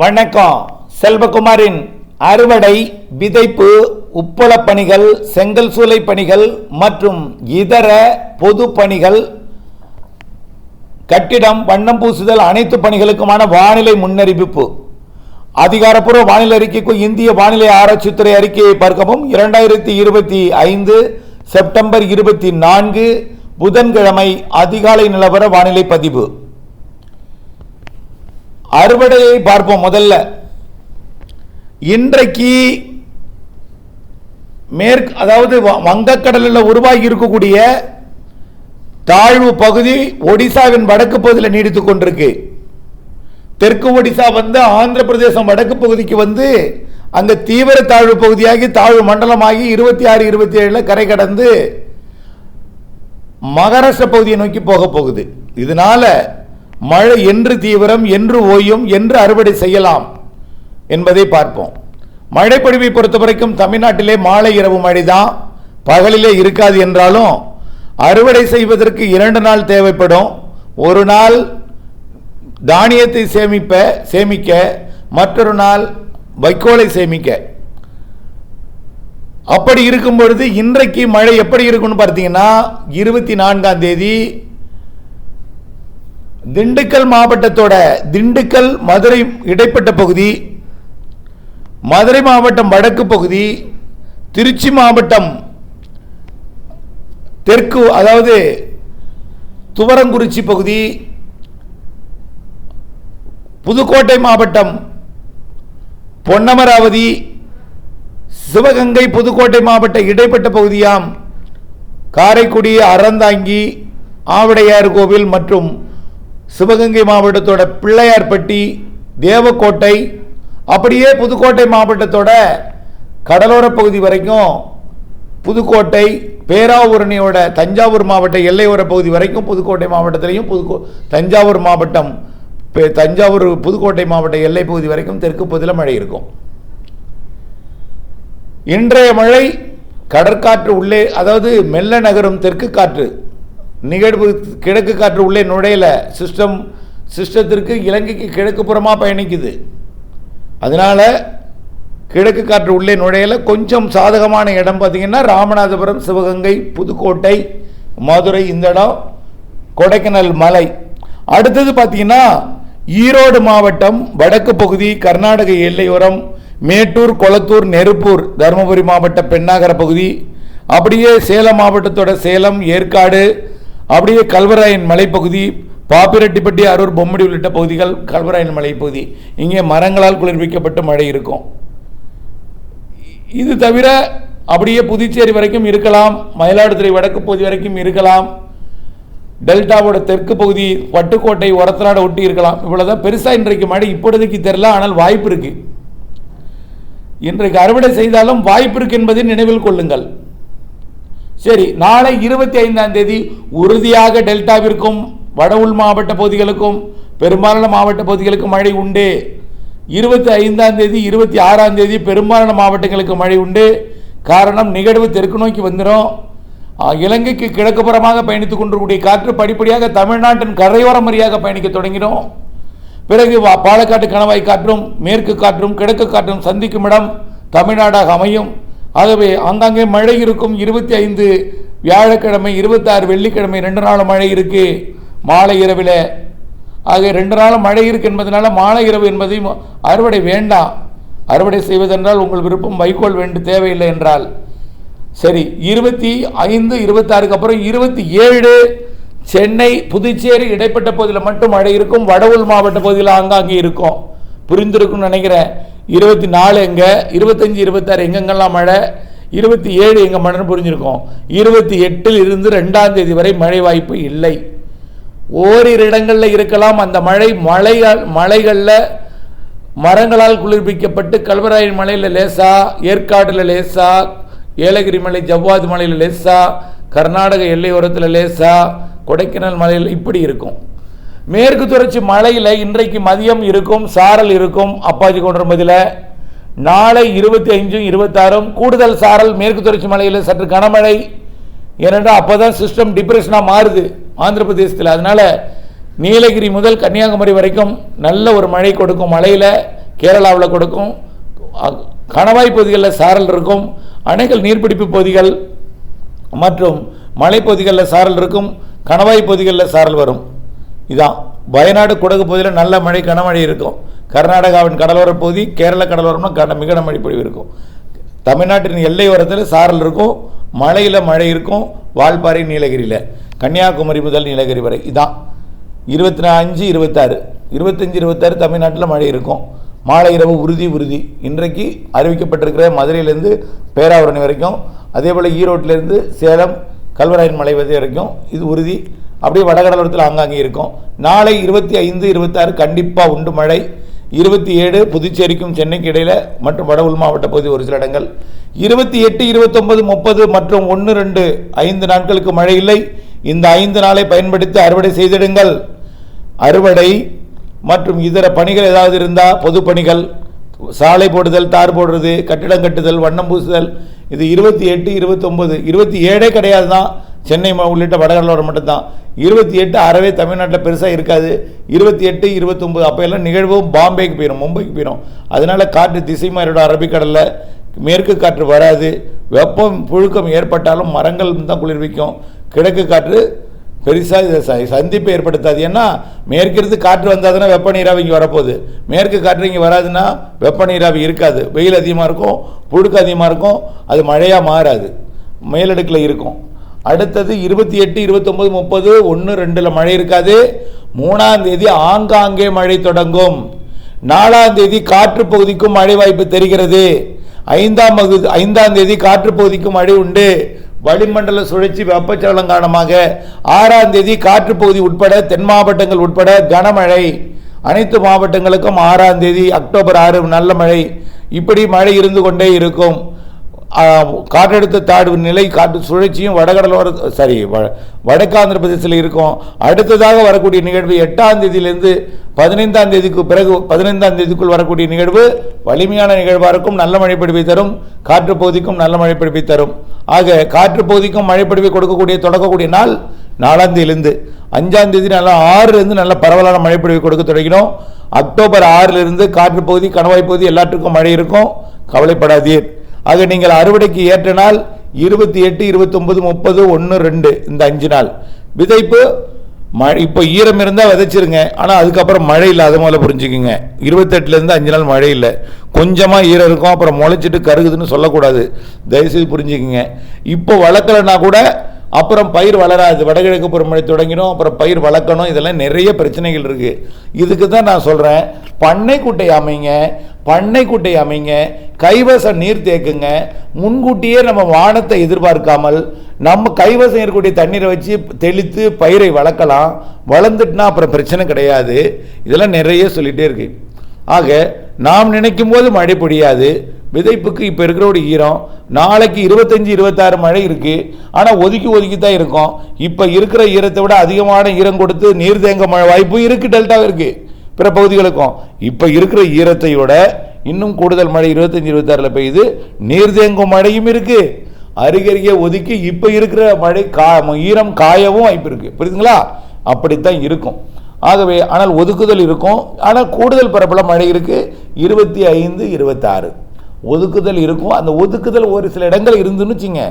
வணக்கம். செல்வகுமாரின் அறுவடை விதைப்பு உப்பளப் பணிகள் செங்கல் சூளை பணிகள் மற்றும் இதர பொது பணிகள் கட்டிடம் வண்ணம் பூசுதல் அனைத்து பணிகளுக்குமான வானிலை முன்னறிவிப்பு. அதிகாரப்பூர்வ வானிலை அறிக்கைக்கு இந்திய வானிலை ஆராய்ச்சித்துறை அறிக்கையை பார்க்கவும். இரண்டாயிரத்தி இருபத்தி ஐந்து செப்டம்பர் இருபத்தி நான்கு புதன்கிழமை அதிகாலை நிலவர வானிலை பதிவு. அறுவடையை பார்ப்போம் முதல்ல. இன்றைக்கு மேற்கு அதாவது வ- வங்கக்கடலில் உருவாகி இருக்கக்கூடிய தாழ்வு பகுதி ஒடிசாவின் வடக்கு பகுதியில் நீடித்துக் கொண்டிருக்கு. தெற்கு ஒடிசா வந்து ஆந்திர பிரதேசம் வடக்கு பகுதிக்கு வந்து அந்த தீவிர தாழ்வு பகுதியாகி தாழ்வு மண்டலமாகி இருபத்தி ஆறு இருபத்தி ஏழில் கரை கடந்து மகாராஷ்டிர பகுதியை நோக்கி போக போகுது. இதனால மழை என்று தீவிரம் என்று ஓயும் என்று அறுவடை செய்யலாம் என்பதை பார்ப்போம். மழைப்பொழிவை பொறுத்த வரைக்கும் தமிழ்நாட்டிலே மாலை இரவு மழை தான் பகலிலே இருக்காது என்றாலும் அறுவடை செய்வதற்கு இரண்டு நாள் தேவைப்படும். ஒரு நாள் தானியத்தை சேமிப்ப சேமிக்க மற்றொரு நாள் வைக்கோலை சேமிக்க. அப்படி இருக்கும் பொழுது இன்றைக்கு மழை எப்படி இருக்கும்னு பார்த்தீங்கன்னா இருபத்தி நான்காம் தேதி திண்டுக்கல் மாவட்டத்தோட திண்டுக்கல் மதுரை இடைப்பட்ட பகுதி மதுரை மாவட்டம் வடக்கு பகுதி திருச்சி மாவட்டம் தெற்கு அதாவது துவரங்குறிச்சி பகுதி புதுக்கோட்டை மாவட்டம் பொன்னமராவதி சிவகங்கை புதுக்கோட்டை மாவட்ட இடைப்பட்ட பகுதியாம் காரைக்குடி அறந்தாங்கி ஆவடையார் கோவில் மற்றும் சிவகங்கை மாவட்டத்தோட பிள்ளையார்பட்டி தேவக்கோட்டை அப்படியே புதுக்கோட்டை மாவட்டத்தோட கடலோர பகுதி வரைக்கும் புதுக்கோட்டை பேராவூரணியோட தஞ்சாவூர் மாவட்ட எல்லையோர பகுதி வரைக்கும் புதுக்கோட்டை மாவட்டத்திலையும் புதுக்கோ தஞ்சாவூர் மாவட்டம் தஞ்சாவூர் புதுக்கோட்டை மாவட்ட எல்லை பகுதி வரைக்கும் தெற்கு பகுதியில் மழை இருக்கும். இன்றைய மழை கடற்காற்று உள்ளே அதாவது மெல்ல நகரும் தெற்கு காற்று நிகழ்வு கிழக்கு காற்று உள்ளே நுழையல. சிஸ்டம் சிஸ்டத்திற்கு இலங்கைக்கு கிழக்கு புறமாக பயணிக்குது. அதனால கிழக்கு காற்று உள்ளே நுழையல. கொஞ்சம் சாதகமான இடம் பார்த்திங்கன்னா ராமநாதபுரம் சிவகங்கை புதுக்கோட்டை மதுரை இந்த இடம் கொடைக்கானல் மலை. அடுத்தது பார்த்தீங்கன்னா ஈரோடு மாவட்டம் வடக்கு பகுதி கர்நாடக எல்லையோரம் மேட்டூர் கொளத்தூர் நெருப்பூர் தருமபுரி மாவட்ட பெண்ணாகர பகுதி. அப்படியே சேலம் மாவட்டத்தோட சேலம் ஏற்காடு அப்படியே கல்வராயன் மலைப்பகுதி பாப்பிரெட்டிப்பட்டி அரூர் பொம்மடி உள்ளிட்ட பகுதிகள் கல்வராயன் மலைப்பகுதி. இங்கே மரங்களால் குளிர்விக்கப்பட்டு மழை இருக்கும். இது தவிர அப்படியே புதுச்சேரி வரைக்கும் இருக்கலாம் மயிலாடுதுறை வடக்கு பகுதி வரைக்கும் இருக்கலாம் டெல்டாவோட தெற்கு பகுதி பட்டுக்கோட்டை ஒரத்தநாடு ஒட்டி இருக்கலாம். இவ்வளோதான் பெருசாக இன்றைக்கு மழை இப்பொழுதைக்கு தெரில ஆனால் வாய்ப்பு இருக்குது இன்றைக்கு அறுவடை செய்தாலும் வாய்ப்பு இருக்கு என்பதை நினைவில் கொள்ளுங்கள். சரி நாளை இருபத்தி ஐந்தாம் தேதி உறுதியாக டெல்டாவிற்கும் வட உள் மாவட்ட பகுதிகளுக்கும் பெரும்பாலான மாவட்ட பகுதிகளுக்கு மழை உண்டு. இருபத்தி ஐந்தாம் தேதி இருபத்தி ஆறாம் தேதி பெரும்பாலான மாவட்டங்களுக்கு மழை உண்டு. காரணம் நிகழ்வு தெற்கு நோக்கி வந்துடும் இலங்கைக்கு கிழக்குப்புறமாக பயணித்துக் கொண்டிருக்கூடிய காற்று படிப்படியாக தமிழ்நாட்டின் கரையோரம் வழியாக பயணிக்க தொடங்கிடும். பிறகு பாலக்காட்டு கணவாய் காற்றும் மேற்கு காற்றும் கிழக்கு காற்றும் சந்திக்கும் இடம் தமிழ்நாடாக அமையும். ஆகவே ஆங்காங்கே மழை இருக்கும். இருபத்தி ஐந்து வியாழக்கிழமை இருபத்தாறு வெள்ளிக்கிழமை ரெண்டு நாள் மழை இருக்கு மாலை இரவில். ஆக ரெண்டு நாள் மழை இருக்கு என்பதனால மாலை இரவு என்பதையும் அறுவடை வேண்டாம். அறுவடை செய்வதென்றால் உங்கள் விருப்பம் வைக்கோல் வேண்டும் தேவையில்லை என்றால். சரி இருபத்தி ஐந்து இருபத்தாறுக்கு அப்புறம் இருபத்தி ஏழு சென்னை புதுச்சேரி இடைப்பட்ட பகுதியில் மட்டும் மழை இருக்கும். வடவுள் மாவட்ட பகுதியில் ஆங்காங்கே இருக்கும். புரிந்திருக்கும்னு நினைக்கிறேன். இருபத்தி நாலு எங்க இருபத்தஞ்சு இருபத்தாறு எங்கெங்கெல்லாம் மழை? இருபத்தி ஏழு எங்க மழைன்னு புரிஞ்சிருக்கோம். இருபத்தி எட்டில் இருந்து ரெண்டாம் தேதி வரை மழை வாய்ப்பு இல்லை. ஓரிரு இடங்களில் இருக்கலாம். அந்த மழை மழையால் மலைகளில் மரங்களால் குளிர்விக்கப்பட்டு கல்வராயன் மலையில் லேசா ஏற்காட்டில் லேசா ஏலகிரி மலை ஜவ்வாது மலையில் லேசா கர்நாடக எல்லையோரத்தில் லேசா கொடைக்கானல் மலையில் இப்படி இருக்கும். மேற்கு தொடர்ச்சி மலையில் இன்றைக்கு மதியம் இருக்கும் சாரல் இருக்கும். அப்பாஜி கொண்டிருப்பதில் நாளை இருபத்தி அஞ்சும் இருபத்தாறும் கூடுதல் சாரல் மேற்கு தொடர்ச்சி மலையில் சற்று கனமழை. ஏனென்றால் அப்பதான் சிஸ்டம் டிப்ரெஷனாக மாறுது ஆந்திர பிரதேசத்தில். அதனால் நீலகிரி முதல் கன்னியாகுமரி வரைக்கும் நல்ல ஒரு மழை கொடுக்கும் மலையில் கேரளாவில் கொடுக்கும். கணவாய் பகுதிகளில் சாரல் இருக்கும். அணைகள் நீர்பிடிப்பு பகுதிகள் மற்றும் மலைப்பகுதிகளில் சாரல் இருக்கும். கணவாய் பகுதிகளில் சாரல் வரும். இதான். வயநாடு குடகு பகுதியில் நல்ல மழை கனமழை இருக்கும். கர்நாடகாவின் கடலோர பகுதி கேரள கடலோரம்னா கன மிக மழை பொழிவு இருக்கும். தமிழ்நாட்டின் எல்லை ஓரத்தில் சாரல் இருக்கும். மலையில் மழை இருக்கும். வால்பாறை நீலகிரியில். கன்னியாகுமரி முதல் நீலகிரி வரை. இதான். இருபத்தி அஞ்சு இருபத்தாறு இருபத்தஞ்சு இருபத்தாறு தமிழ்நாட்டில் மழை இருக்கும். மாலை இரவு உறுதி உறுதி. இன்றைக்கு அறிவிக்கப்பட்டிருக்கிற மதுரையிலேருந்து பேராவரணி வரைக்கும். அதே போல் ஈரோட்டிலேருந்து சேலம் கல்வராயன் மலை வரை வரைக்கும் இது உறுதி. அப்படியே வடகடலோரத்தில் ஆங்காங்கே இருக்கும். நாளை இருபத்தி ஐந்து இருபத்தாறு கண்டிப்பாக உண்டு மழை. இருபத்தி ஏழு புதுச்சேரிக்கும் சென்னைக்கு இடையில் மற்றும் வட உள் மாவட்ட பகுதி ஒரு சில இடங்கள். இருபத்தி எட்டு இருபத்தொன்பது முப்பது மற்றும் ஒன்று ரெண்டு ஐந்து நாட்களுக்கு மழை இல்லை. இந்த ஐந்து நாளை பயன்படுத்தி அறுவடை செய்திடுங்கள். அறுவடை மற்றும் இதர பணிகள் ஏதாவது இருந்தால் பொது பணிகள் சாலை போடுதல் தார் போடுறது கட்டிடம் கட்டுதல் வண்ணம் பூசுதல் இது இருபத்தி எட்டு இருபத்தொம்பது இருபத்தி ஏழே கிடையாது தான் சென்னை உள்ளிட்ட வடகடலோரம் மட்டும்தான். இருபத்தி எட்டு அறவே தமிழ்நாட்டில் பெருசாக இருக்காது. இருபத்தி எட்டு இருபத்தொம்பது அப்போ எல்லாம் நிகழ்வும் பாம்பேக்கு போயிடும் மும்பைக்கு போயிடும் அதனால் காற்று திசை மாறிடும் அரபிக்கடலில் மேற்கு காற்று வராது. வெப்பம் புழுக்கம் ஏற்பட்டாலும் மரங்கள் தான் குளிர்விக்கும். கிழக்கு காற்று பெருசாக இதை ச சந்திப்பை ஏற்படுத்தாது. ஏன்னா மேற்கிருந்து காற்று வந்தாதுன்னா வெப்ப நீராவி இங்கே வரப்போகுது. மேற்கு காற்று இங்கே வராதுன்னா வெப்ப நீராவி இருக்காது. வெயில் அதிகமாக இருக்கும் புழுக்கம் அதிகமாக இருக்கும் அது மழையாக மாறாது. மேலடுக்கில் இருக்கும். அடுத்தது இருபத்தி எட்டு இருபத்தொம்பது முப்பது ஒன்று ரெண்டில் மழை இருக்காது. மூணாம் தேதி ஆங்காங்கே மழை தொடங்கும். நாலாம் தேதி காற்று பகுதிக்கும் மழை வாய்ப்பு தெரிகிறது. ஐந்தாம் பகுதி ஐந்தாம் தேதி காற்று பகுதிக்கும் மழை உண்டு. வளிமண்டல சுழற்சி வெப்பச்சலனம் காரணமாக ஆறாம் தேதி காற்று பகுதி உட்பட தென் மாவட்டங்கள் உட்பட கனமழை. அனைத்து மாவட்டங்களுக்கும் ஆறாம் தேதி அக்டோபர் ஆறு நல்ல மழை. இப்படி மழை இருந்து கொண்டே இருக்கும். காற்றழுத்த தாழ்வு நிலை காற்று சுழற்சியும் வடகடலோர சாரி வ- வடக்காந்திர பிரதேசத்தில் இருக்கும். அடுத்ததாக வரக்கூடிய நிகழ்வு எட்டாம் தேதியிலிருந்து பதினைந்தாம் தேதிக்கு பிறகு பதினைந்தாம் தேதிக்குள் வரக்கூடிய நிகழ்வு வலிமையான நிகழ்வாக இருக்கும். நல்ல மழைப்பிடிப்பை தரும். காற்று பகுதிக்கும் நல்ல மழைப்பிடிப்பை தரும். ஆக காற்று பகுதிக்கும் மழைப்பிடிப்பை கொடுக்கக்கூடிய தொடங்கக்கூடிய நாள் நாலாம் தேதியிலிருந்து. அஞ்சாம் தேதி நல்லா ஆறுலேருந்து நல்ல பரவலான மழை கொடுக்க தொடங்கினோம். அக்டோபர் ஆறிலிருந்து காற்று பகுதி கணவாய் பகுதி எல்லாத்துக்கும் மழை இருக்கும். கவலைப்படாதீர். ஆக நீங்கள் அறுவடைக்கு ஏற்ற நாள் இருபத்தி எட்டு இருபத்தொம்பது முப்பது ஒன்று ரெண்டு இந்த அஞ்சு நாள். விதைப்பு மழை இப்போ ஈரம் இருந்தால் விதைச்சிருங்க. ஆனால் அதுக்கப்புறம் மழை இல்லை அது முதல்ல புரிஞ்சுக்குங்க. இருபத்தெட்டுலேருந்து அஞ்சு நாள் மழை இல்லை. கொஞ்சமாக ஈரம் இருக்கும் அப்புறம் முளைச்சிட்டு கருகுதுன்னு சொல்லக்கூடாது. தயவுசெய்து புரிஞ்சுக்குங்க. இப்போ வளர்க்கலைன்னா கூட அப்புறம் பயிர் வளராது. வடகிழக்கு பருவமழை தொடங்கிடும் அப்புறம் பயிர் வளர்க்கணும். இதெல்லாம் நிறைய பிரச்சனைகள் இருக்குது இதுக்கு தான் நான் சொல்கிறேன் பண்ணைக்குட்டை அமைங்க. பண்ணைக்குட்டை அமைங்க. கைவசம் நீர் தேக்குங்க. முன்கூட்டியே நம்ம வானத்தை எதிர்பார்க்காமல் நம்ம கைவசம் இருக்கக்கூடிய தண்ணீரை வச்சு தெளித்து பயிரை வளர்க்கலாம். வளர்ந்துட்டுனா அப்புறம் பிரச்சனை கிடையாது. இதெல்லாம் நிறைய சொல்லிகிட்டே இருக்கு. ஆக நாம் நினைக்கும் போது மழை பொழியாது. விதைப்புக்கு இப்போ இருக்கிற ஒரு ஈரம் நாளைக்கு இருபத்தஞ்சி இருபத்தாறு மழை இருக்குது ஆனால் ஒதுக்கி ஒதுக்கி தான் இருக்கும். இப்போ இருக்கிற ஈரத்தை விட அதிகமான ஈரம் கொடுத்து நீர் தேங்க மழை வாய்ப்பு இருக்குது டெல்டா இருக்குது பிற பகுதிகளுக்கும். இப்போ இருக்கிற ஈரத்தை விட இன்னும் கூடுதல் மழை இருபத்தஞ்சி இருபத்தாறில் பெய்யுது. நீர் தேங்கும் மழையும் இருக்குது அருகருகே ஒதுக்கி இப்போ இருக்கிற மழை கா ஈரம் காயவும் வாய்ப்பு இருக்குது புரியுதுங்களா? அப்படித்தான் இருக்கும். ஆகவே ஆனால் ஒதுக்குதல் இருக்கும். ஆனால் கூடுதல் பரப்பில் மழை இருக்குது இருபத்தி ஐந்து இருபத்தாறு. ஒதுக்குதல் இருக்கும். அந்த ஒதுக்குதல் ஒரு சில இடங்கள் இருந்துன்னு வச்சுங்க.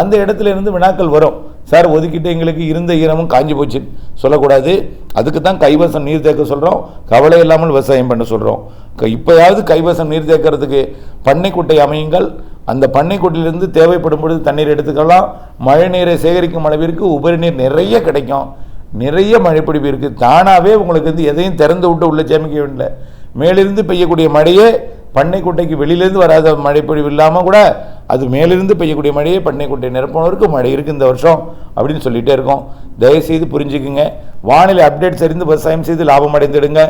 அந்த இடத்துல இருந்து வினாக்கள் வரும். சார் ஒதுக்கிட்டு எங்களுக்கு இருந்த ஈரமும் காஞ்சி போச்சு. சொல்லக்கூடாது. அதுக்கு தான் கைவசம் நீர் தேக்க சொல்கிறோம் கவலை இல்லாமல் விவசாயம் பண்ண சொல்கிறோம் இப்போயாவது கைவசம் நீர் தேக்கிறதுக்கு பண்ணைக்குட்டை அமையுங்கள். அந்த பண்ணைக்குட்டையிலிருந்து தேவைப்படும் பொழுது தண்ணீர் எடுத்துக்கலாம். மழை நீரை சேகரிக்கும் அளவிற்கு உபரி நீர் நிறைய கிடைக்கும். நிறைய மழைப்பிடிப்பு இருக்குது தானாகவே உங்களுக்கு வந்து எதையும் திறந்து விட்டு உள்ளே சேமிக்க வேண்டிய மேலிருந்து பெய்யக்கூடிய மழையே பண்ணைக்குட்டைக்கு வெளியிலேருந்து வராத மழைப்பொழிவு இல்லாமல் கூட அது மேலிருந்து பெய்யக்கூடிய மழையே பண்ணைக்குட்டை நிரப்பினவருக்கு மழை இருக்குது இந்த வருஷம் அப்படின்னு சொல்லிகிட்டே இருக்கோம். தயவுசெய்து புரிஞ்சுக்குங்க. வானிலை அப்டேட்ஸ் அறிந்து விவசாயம் செய்து லாபம் அடைந்துடுங்க.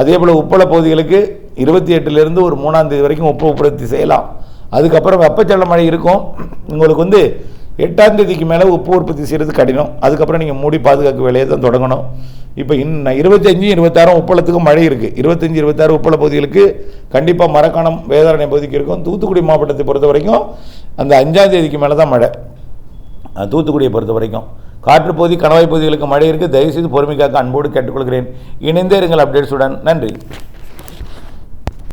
அதே போல் உப்பள பகுதிகளுக்கு இருபத்தி எட்டுலேருந்து ஒரு மூணாம் தேதி வரைக்கும் உப்பு உற்பத்தி செய்யலாம். அதுக்கப்புறம் வெப்பச்சல மழை இருக்கும். உங்களுக்கு வந்து எட்டாம் தேதிக்கு மேலே உப்பு உற்பத்தி செய்கிறது கடினம். அதுக்கப்புறம் நீங்கள் மூடி பாதுகாக்க வேலையை தான் தொடங்கணும். இப்போ இன்னும் இருபத்தஞ்சி இருபத்தாறும் உப்பளத்துக்கும் மழை இருக்குது இருபத்தஞ்சி இருபத்தாறு உப்பள பகுதிகளுக்கு கண்டிப்பாக மரக்காணம் வேதாரணை பகுதிக்கு இருக்கும். தூத்துக்குடி மாவட்டத்தை பொறுத்த வரைக்கும் அந்த அஞ்சாம் தேதிக்கு மேலே தான் மழை. தூத்துக்குடியை பொறுத்த வரைக்கும். காற்றுப்பகுதி கணவாய் பகுதிகளுக்கு மழை இருக்குது தயவுசெய்து பொறுமைக்காக அன்போடு கேட்டுக்கொள்கிறேன். இணைந்தே இருங்கள் அப்டேட்ஸுடன். நன்றி.